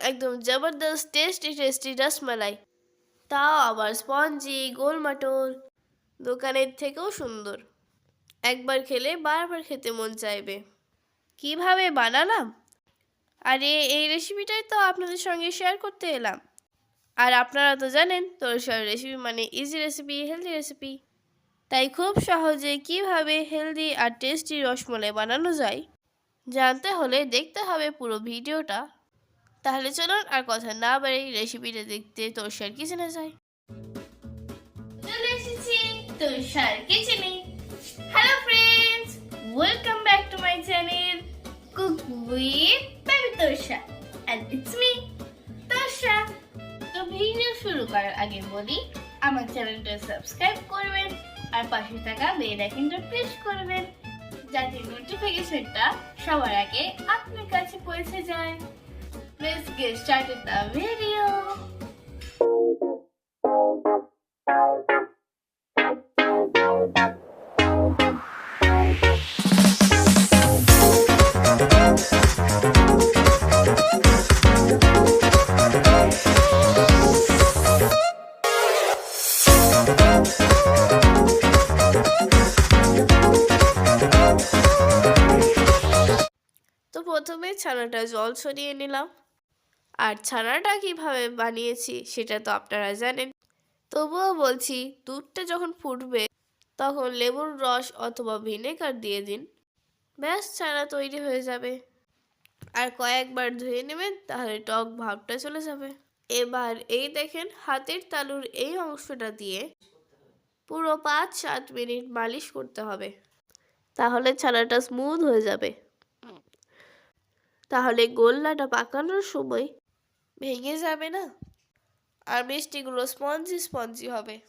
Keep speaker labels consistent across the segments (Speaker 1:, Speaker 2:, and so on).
Speaker 1: একদম জবরদস্ত tasty tasty rasmalai. তাও আবার স্পঞ্জি গোলমাটোল দোকানের থেকেও সুন্দর। একবার খেলে বারবার খেতে মন চাইবে। কীভাবে বানালাম? আরে, এই রেসিপিটাই তো আপনাদের সঙ্গে শেয়ার করতে এলাম। আর আপনারা তো জানেন, তোরসর রেসিপি মানে ইজি রেসিপি হেলদি রেসিপি তাই খুব সহজে কীভাবে হেলদি আর টেস্টি রসমলাই বানানো যায়, জানতে হলে দেখতে হবে পুরো ভিডিওটা। তাহলে চলুন আর কথা না বাড়ি রেসিপিটা দেখতে তোরসার কিচেনে যাই। চলে এসেছি তোরসার কিচেনে hello friends welcome back to my channel cook with baby Torsa and it's me Torsa তো ভিডিও শুরু করার আগে বলি, আমার চ্যানেলটা সাবস্ক্রাইব করবেন, আর পাশে থাকা বেল আইকনটা প্রেস করবেন, যাতে নোটিফিকেশনটা সবার আগে আপনার কাছে পৌঁছে যায়। Let's get started the video. তো প্রথমে ছানাটা জল ছড়িয়ে নিলাম আর ছানাটা কীভাবে বানিয়েছি সেটা তো আপনারা জানেন। তবুও বলছি, দুধটা যখন ফুটবে, তখন লেবুর রস অথবা ভিনেগার দিয়ে দিন। ব্যাস, ছানা তৈরি হয়ে যাবে। আর কয়েকবার ধুয়ে নেবেন, তাহলে টক ভাবটা চলে যাবে। এবার এই দেখেন, হাতের তালুর এই অংশটা দিয়ে পুরো পাঁচ সাত মিনিট মালিশ করতে হবে। তাহলে ছানাটা স্মুথ হয়ে যাবে। তাহলে গোল্লাটা পাকানোর সময় ভেঙে যাবে না? আর মিষ্টিগুলো স্পঞ্জি স্পঞ্জি হবে।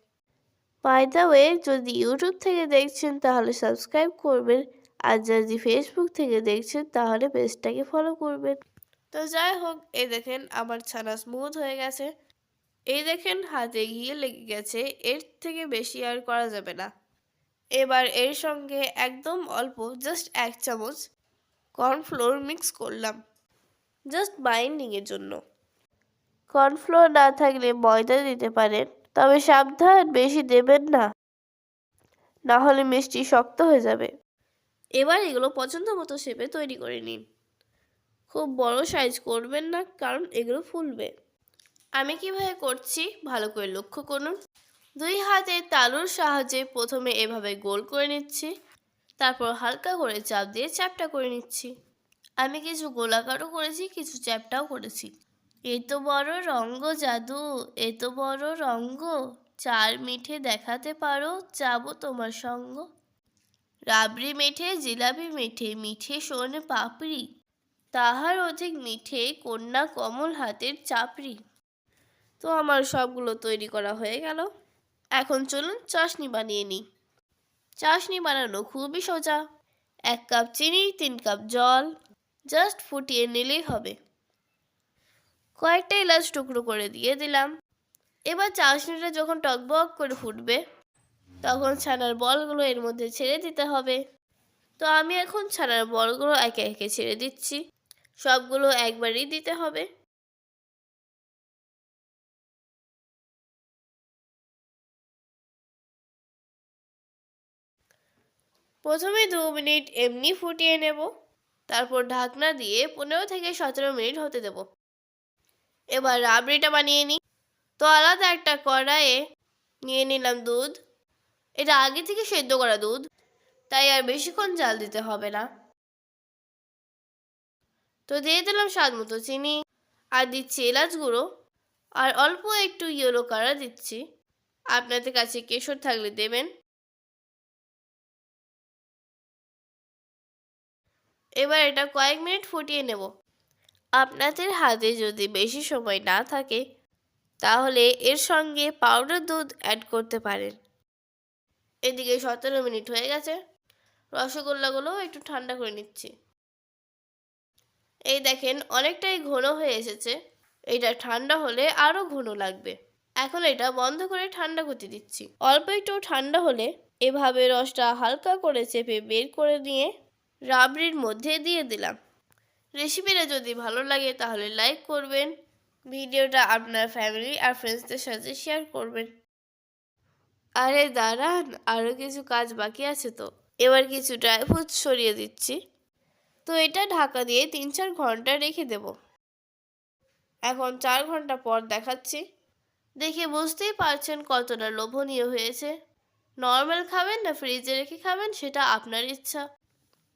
Speaker 1: বাই দ্য ওয়ে যদি ইউটিউব থেকে দেখছেন তাহলে সাবস্ক্রাইব করবেন। আর যদি ফেসবুক থেকে দেখছেন তাহলে পেজটাকে ফলো করবেন। তো যাই হোক এই দেখেন আমার ছানা স্মুথ হয়ে গেছে। এই দেখেন হাতে ঘিয়ে লেগে গেছে এর থেকে বেশি আর করা যাবে না। এবার এর সঙ্গে একদম অল্প জাস্ট এক চামচ কর্নফ্লোর মিক্স করলাম। জাস্ট বাইন্ডিংয়ের জন্য। কর্নফ্লোর না থাকলে ময়দা দিতে পারেন, তবে সাবধান, বেশি দেবেন না। না হলে মিষ্টি শক্ত হয়ে যাবে। এবার এগুলো পছন্দ মতো শেপে তৈরি করে নিন। খুব বড় সাইজ করবেন না, কারণ এগুলো ফুলবে। আমি কীভাবে করছি, ভালো করে লক্ষ্য করুন। দুই হাতে তালুর সাহায্যে প্রথমে এভাবে গোল করে নিচ্ছি। তারপর হালকা করে চাপ দিয়ে চ্যাপটা করে নিচ্ছি। আমি কিছু গোলাকারও করেছি, কিছু চ্যাপটাও করেছি। এ তো বড় রঙ্গ জাদু, এ তো বড় রঙ্গ। চার মিঠে দেখাতে পারো, যাব তোমার সঙ্গ। রাবড়ি মেঠে, জিলাপি মেঠে, মিঠে শোন পাপড়ি। তাহার অধিক মিঠে কন্যা কমল হাতের চাপড়ি। তো আমার সবগুলো তৈরি করা হয়ে গেল। এখন চলুন চাশনি বানিয়ে নিই। চাশনি বানানো খুবই সোজা। এক কাপ চিনি, তিন কাপ জল জাস্ট ফুটিয়ে নিলেই হবে। কয়েকটা এলাচ টুকরো করে দিয়ে দিলাম। এবার চাশনিটা যখন টকবক করে ফুটবে, তখন ছানার বলগুলো এর মধ্যে ছেড়ে দিতে হবে। তো আমি এখন ছানার বলগুলো একে একে ছেড়ে দিচ্ছি। সবগুলো একবারই দিতে হবে। প্রথমে দু মিনিট এমনি ফুটিয়ে নেব। তারপর ঢাকনা দিয়ে পনেরো থেকে সতেরো মিনিট হতে দেব। এবার রাবড়িটা বানিয়ে নিই। তো আলাদা একটা কড়াইয়ে নিয়ে নিলাম দুধ। এটা আগে থেকে সেদ্ধ করা দুধ, তাই আর বেশিক্ষণ জাল দিতে হবে না। তো দিয়ে দিলাম স্বাদ মতো চিনি আর দিচ্ছি এলাচ গুঁড়ো আর অল্প একটু ইয়েলো কালার দিচ্ছি। আপনাদের কাছে কেশর থাকলে দেবেন। এবার এটা কয়েক মিনিট ফুটিয়ে নেব। আপনাদের হাতে যদি বেশি সময় না থাকে, তাহলে এর সঙ্গে পাউডার দুধ অ্যাড করতে পারেন। এদিকে সতেরো মিনিট হয়ে গেছে। রসগোল্লাগুলো একটু ঠান্ডা করে নিচ্ছি। এই দেখেন, অনেকটাই ঘন হয়ে এসেছে। এটা ঠান্ডা হলে আরও ঘন লাগবে। এখন এটা বন্ধ করে ঠান্ডা করতে দিচ্ছি। অল্প একটু ঠান্ডা হলে এভাবে রসটা হালকা করে চেপে বের করে নিয়ে রাবড়ির মধ্যে দিয়ে দিলাম। রেসিপিটা যদি ভালো লাগে তাহলে লাইক করবেন, ভিডিওটা আপনার ফ্যামিলি আর ফ্রেন্ডসদের সাথে শেয়ার করবেন। আরে দাঁড়ান আরও কিছু কাজ বাকি আছে তো। এবার কিছু ড্রাই ফ্রুটস সরিয়ে দিচ্ছি। তো এটা ঢাকা দিয়ে তিন চার ঘণ্টা রেখে দেব। এখন চার ঘণ্টা পর দেখাচ্ছি। দেখে বুঝতেই পারছেন কতটা লোভনীয় হয়েছে। নর্মাল খাবেন না ফ্রিজে রেখে খাবেন সেটা আপনার ইচ্ছা।